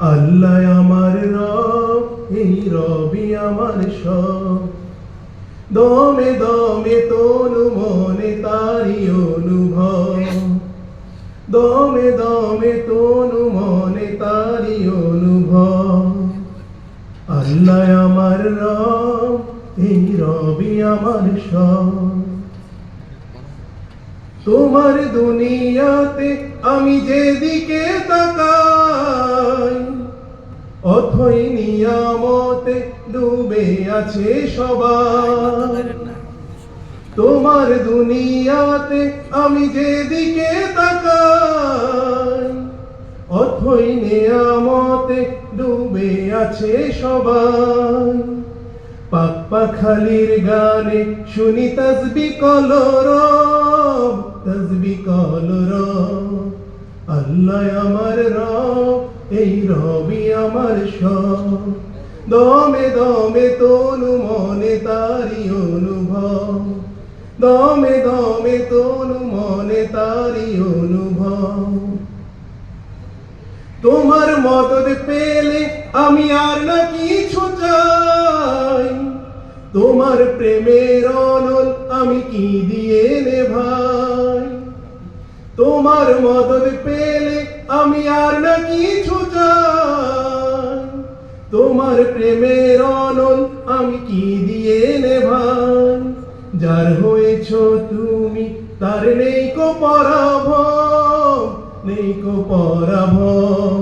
আল্লাহ আমার রব, এই রবি আমার সব। দমে দমে তনু মনে তারি অনুভব। দমে দমে তনু মনে তারি অনুভব। আল্লাহ আমার রব, এই রবি আমার সব। তোমার দুনিয়াতে আমি যেদিকে তাকাই অথই নিয়ামতে ডুবে আছে সবাই। তোমার দুনিয়াতে আমি যেদিকে তাকাই, অথই নিয়ামতে ডুবে আছে সবাই। পাপ্পা খালির গানে শুনি তসবি কলর তসবি কলর। আল্লাহ আমার রব এই রবি আমার সব। দমে দমে তনু মনে তারি অনুভব। দমে দমে তনু মনে তারি অনুভব। তোমার মদত পেলে আমি আর না কিছু চাই। তোমার প্রেমের অনল আমি কি তোমার মদত পেলে আমি আর না কিছু চাই। তোমার প্রেমের অনল আমি কি দিয়ে নে ভাই যার হয়েছ তুমি, তার নেই কো পরাভব, নেই কো পরাভব।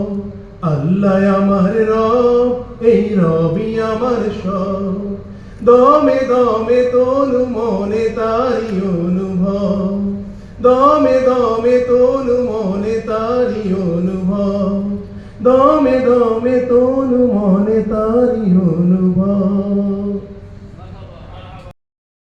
আল্লাহ আমার রব, এই রবি আমার সব। দমে দমে তনু মনে তারি অনুভব। দমে দমে দমে তনু মনে তারি অনুভব। দমে দমে তনু মনে তারি অনুভব।